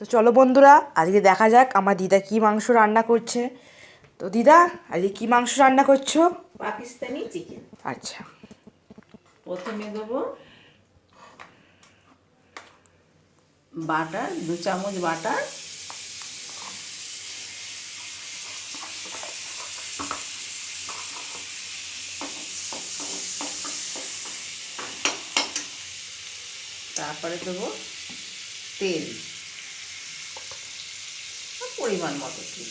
তো চলো বন্ধুরা আজকে দেখা যাক আমার দিদা কি মাংস রান্না করছে। তো দিদা আজকে কি মাংস রান্না করছ? পাকিস্তানি চিকেন আচ্ছা। প্রথমে দেবো বাটার দু চামচ বাটার। তারপরে দেবো তেল। পরিমাণ মতো তেল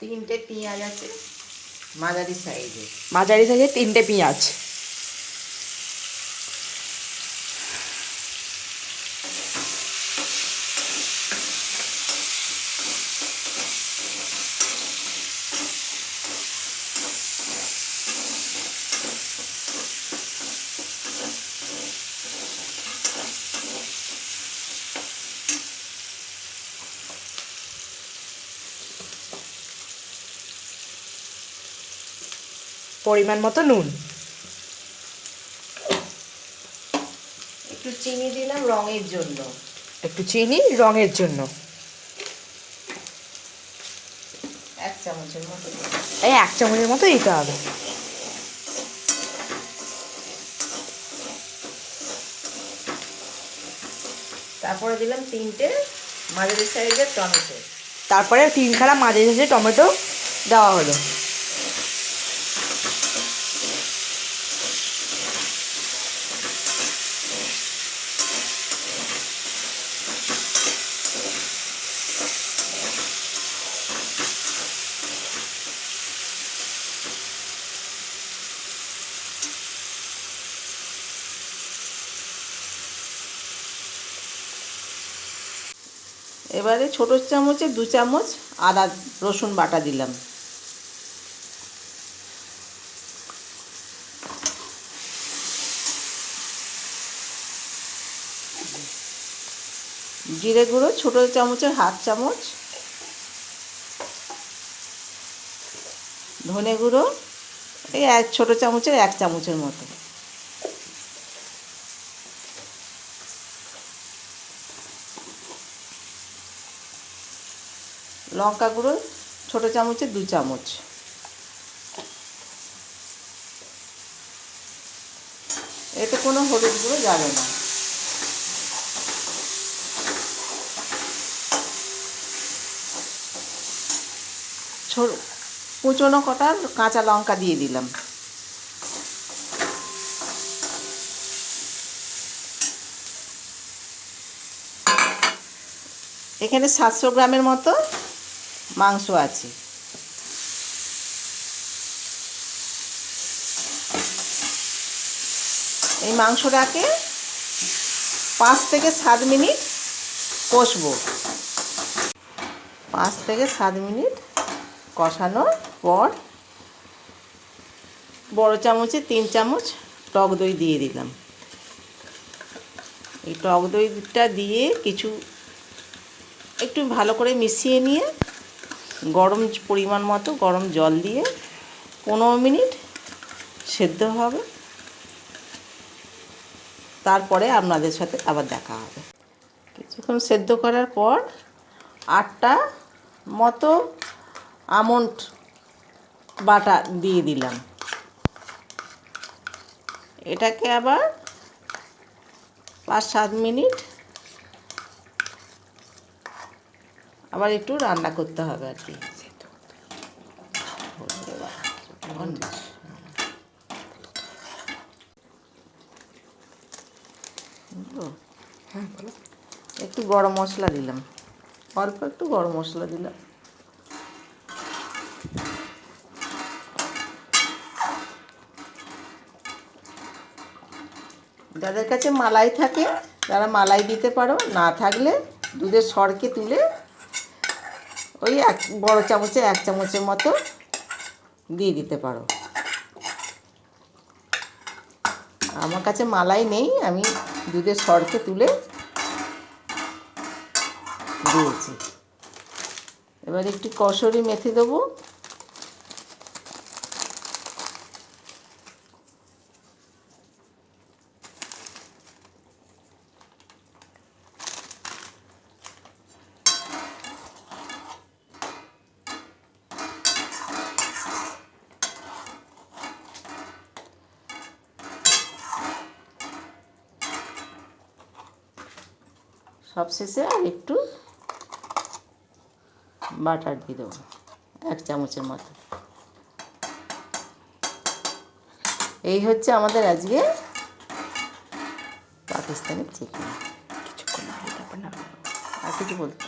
তিনটে পেঁয়াজ আছে মাঝারি সাইজে মাঝারি থেকে তিনটে পেঁয়াজ। পরিমাণ মতো নুন। একটু চিনি দিলাম রঙের জন্য। একটু চিনি রঙের জন্য। এক চামচের মতো এই এক চামচের মতো দিতে হবে। তারপরে দিলাম তিনটে মাঝারি সাইজের টমেটো। তারপরে তিনখানা মাঝে সাঝে টমেটো দেওয়া হলো। এবারে ছোট চামচে দু চামচ আদা, রসুন বাটা দিলাম। জিরে গুঁড়ো, ছোট চামচের হাফ চামচ। ধনে গুঁড়ো, এই এক, ছোট চামচের এক চামচের মতো। লঙ্কা গুঁড়ো, ছোট চামচে দু চামচ। এতে কোনো হলুদ গুঁড়ো যাবে না। কুচনো কটা কাঁচা লঙ্কা দিয়ে দিলাম। এখানে সাতশো গ্রামের মতো মাংস আছে। এই মাংসটাকে পাঁচ থেকে সাত মিনিট কষবো। পাঁচ থেকে সাত মিনিট কষানোর পর বড় চামচে তিন চামচ টক দই দিয়ে দিলাম। এই টক দইটা দিয়ে কিছু একটু ভালো করে মিশিয়ে নিয়ে গরম পরিমাণ মতো গরম জল দিয়ে পনেরো মিনিট সেদ্ধ হবে। তারপরে আপনাদের সাথে আবার দেখা হবে। কিছুক্ষণ সেদ্ধ করার পর আটটা মতো আমন্ড বাটা দিয়ে দিলাম। এটাকে আবার পাঁচ সাত মিনিট আবার একটু রান্না করতে হবে আর কি? হ্যাঁ একটু গরম মশলা দিলাম। অল্প একটু গরম মশলা দিলাম। যাদের কাছে মালাই থাকে তারা মালাই দিতে পারো, না থাকলে দুধের সরকে তুলে ওই এক বড় চামচে, এক চামচের মতো দিয়ে দিতে পারো। আমার কাছে মালাই নেই, আমি দুধের সরকে তুলে দিয়েছি। এবার একটু কসরি মেথি দেবো। সবশেষে আর একটু বাটার দিয়ে দেবো এক চামচের মতো এই হচ্ছে আমাদের আজকে পাকিস্তানি চিকেন কিছুক্ষণ। আর কিছু বলতে।